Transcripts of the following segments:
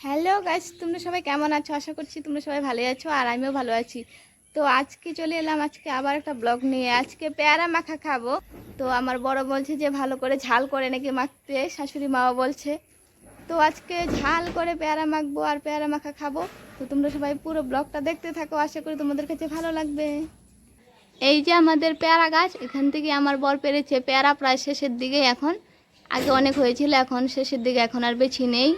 Hello গাছ তোমরা সবাই কেমন আছো? আশা করছি তোমরা সবাই ভালো আছো আর আমিও ভালো আছি। তো আজকে চলে এলাম, আজকে আবার একটা ব্লগ নিয়ে। আজকে পেয়ারা মাখা খাব। তো আমার বড় বলছে যে ভালো করে ঝাল করে নাকি মাখতে। শাশুড়ি মাও বলছে। তো আজকে ঝাল করে পেয়ারা মাখবো আর পেয়ারা মাখা খাব। তো তোমরা সবাই পুরো ব্লগটা দেখতে থাকো। আশা করি তোমাদের কাছে ভালো লাগবে। এই যে আমাদের পেয়ারা গাছ, এখান থেকে আমার বর পেরেছে পেয়ারা প্রায় শেষের দিকে এখন। আগে অনেক হয়েছিল, এখন শেষের দিকে এখন আর বেছি নেই।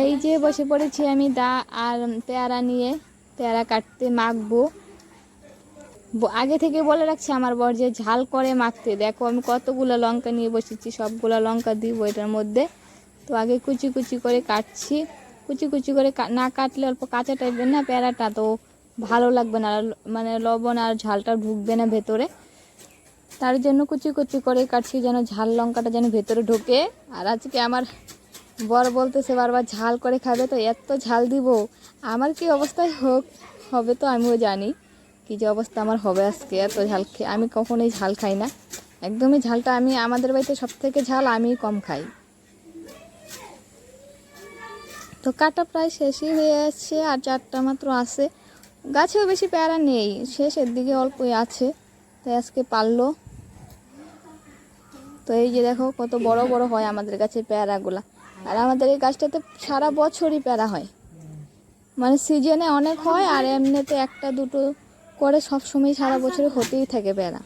এই যে বসে পড়েছি আমি দা আর পেয়ারা নিয়ে, পেয়ারা কাটতে মাখবো। আগে থেকে বলে রাখছি, আমার বর যে ঝাল করে মাখতে। দেখো আমি কতগুলো লঙ্কা নিয়ে বসেছি, সবগুলো লঙ্কা দিব এটার মধ্যে। তো আগে কুচি কুচি করে কাটছি। কুচি কুচি করে না কাটলে অল্প কাঁচা টাইপের না পেয়ারাটা, তো ভালো লাগবে না। মানে লবণ আর ঝালটা ঢুকবে না ভেতরে। তার জন্য কুচি কুচি করে কাটছি যেন ঝাল লঙ্কাটা যেন ভেতরে ঢোকে। আর আজকে আমার বর বলতেছে বারবার ঝাল করে খাবে তো, এত ঝাল দিব। আমার কি অবস্থায় হোক, হবে তো আমিও জানি কি যে অবস্থা আমার হবে আজকে, এত ঝাল খেয়ে আমি কখনোই ঝাল খাই না। একদমই ঝালটা আমি আমাদের বাড়িতে সব থেকে ঝাল আমি কম খাই। তো কাটা প্রায় শেষই হয়ে যাচ্ছে আর চারটা মাত্র আছে। গাছেও বেশি প্যারা নেই, শেষের দিকে অল্পই আছে, তাই আজকে পারল। তো এই যে দেখো, কত বড় বড় হয় আমাদের গাছে পেয়ারাগুলা। আর আমাদের এই গাছটাতে সারা বছরই প্যারা হয়। মানে সিজনে অনেক হয় আর এমনিতে একটা দুটো করে সব সময় সারা বছরে হতেই থাকে প্যারা।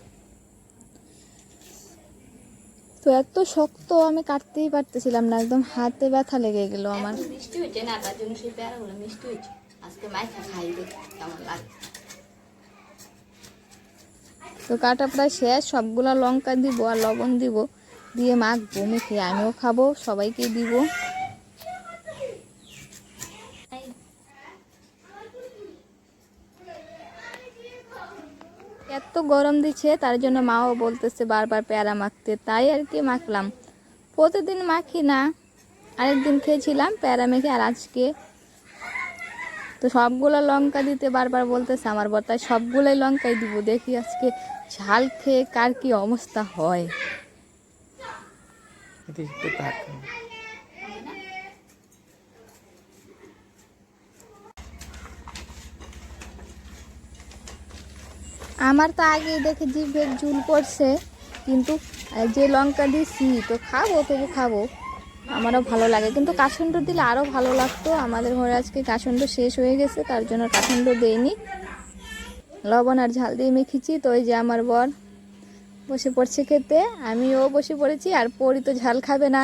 তো এত শক্ত আমি কাটতেই পারতেছিলাম না একদম হাতে ব্যথা লেগে গেল আমার। মিষ্টি হয়েছে না? তার জন্য সেই পেয়ারাগুলো মিষ্টি হয়েছে। আজকে মাইখা খাই কেমন লাগে। তো কাটা প্রায় শেষ সবগুলা লঙ্কা দিব আর লবণ দিব। দিয়ে মাখবো মেখে আমিও খাব, সবাইকে দিব। এত গরম দিচ্ছে, তার জন্য মাও বলতেছে বারবার পেয়ারা মাখতে, তাই আর কি মাখলাম। প্রতিদিন মাখি না, আরেকদিন খেয়েছিলাম পেয়ারা মেখে, আর আজকে তো সবগুলো লঙ্কা দিতে বারবার বলতেছে আমার বর, তাই সবগুলোই লঙ্কাই দিব, দেখি আজকে ঝাল খেয়ে কার কি অবস্থা হয়। আমার তো আগে দেখে জিভে জুল পড়ছে কিন্তু যে লঙ্কা দিছি, তো খাব, তবু খাব। আমারও ভালো লাগে। কিন্তু কাসুন্ড দিলে আরও ভালো লাগতো। আমাদের ঘরে আজকে কাসুন্ড শেষ হয়ে গেছে, তার জন্য কাসুন্ড দেয়নি লবণ আর ঝাল দিয়ে মেখেছি, তো ওই যে আমার বর বসে পড়ছে খেতে, আমিও বসে পড়েছি আর পরি তো ঝাল খাবে না।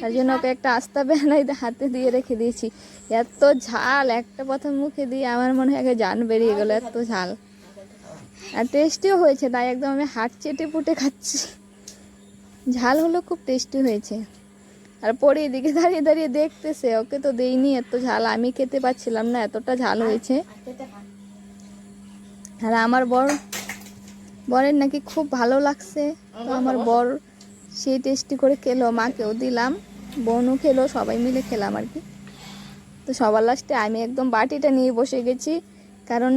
তার জন্য ওকে একটা আস্তা বেলাই হাতে দিয়ে রেখে দিয়েছি। এত ঝাল, একটা প্রথম মুখে দিয়ে আমার মনে হয় জান বেরিয়ে গেলো, এত ঝাল। আর টেস্টিও হয়েছে, তাই একদম আমি হাত চেটে পুটে খাচ্ছি। ঝাল হলো খুব টেস্টি হয়েছে। আর পরে এদিকে দাঁড়িয়ে দাঁড়িয়ে দেখতেছে, ওকে তো দেইনি এত ঝাল, আমি খেতে পাচ্ছিলাম না, এতটা ঝাল হয়েছে। আর আমার বর বরের নাকি খুব ভালো লাগছে। তো আমার বর সেই টেস্টি করে খেলো, মাকেও দিলাম, বোনও খেলো, সবাই মিলে খেলাম আর কি। তো সবার লাস্টে আমি একদম বাটিটা নিয়ে বসে গেছি, কারণ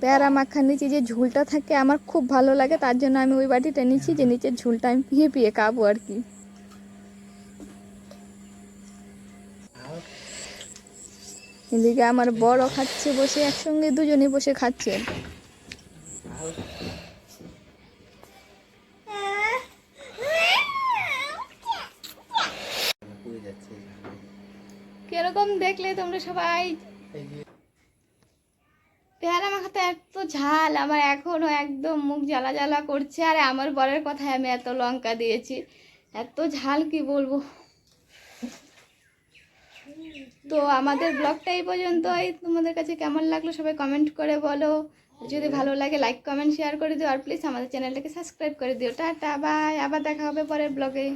পেয়ারা মাখার নিচে যে ঝুলটা থাকে আমার খুব ভালো লাগে, তার জন্য আমি ওই বাটিটা নিচ্ছি যে নিচের ঝুলটা আমি পিয়ে পিয়ে খাব আর কি। এদিকে আমার বড় খাচ্ছে বসে, একসঙ্গে দুজনে বসে খাচ্ছে। কীরকম দেখলে তোমরা সবাই? পেয়ারা মাখাতে এত ঝাল, আমার এখনও একদম মুখ জ্বালা জ্বালা করছে, আর আমার বরের কথায় আমি এত লঙ্কা দিয়েছি। এত ঝাল কি বলব? তো আমাদের ব্লগটা এই পর্যন্তই। তোমাদের কাছে কেমন লাগল সবাই কমেন্ট করে বলো। যদি ভালো লাগে লাইক কমেন্ট শেয়ার করে দিও। আর প্লিজ আমাদের চ্যানেলটাকে সাবস্ক্রাইব করে দিও। টাটা বাই আবার দেখা হবে পরের ব্লগে।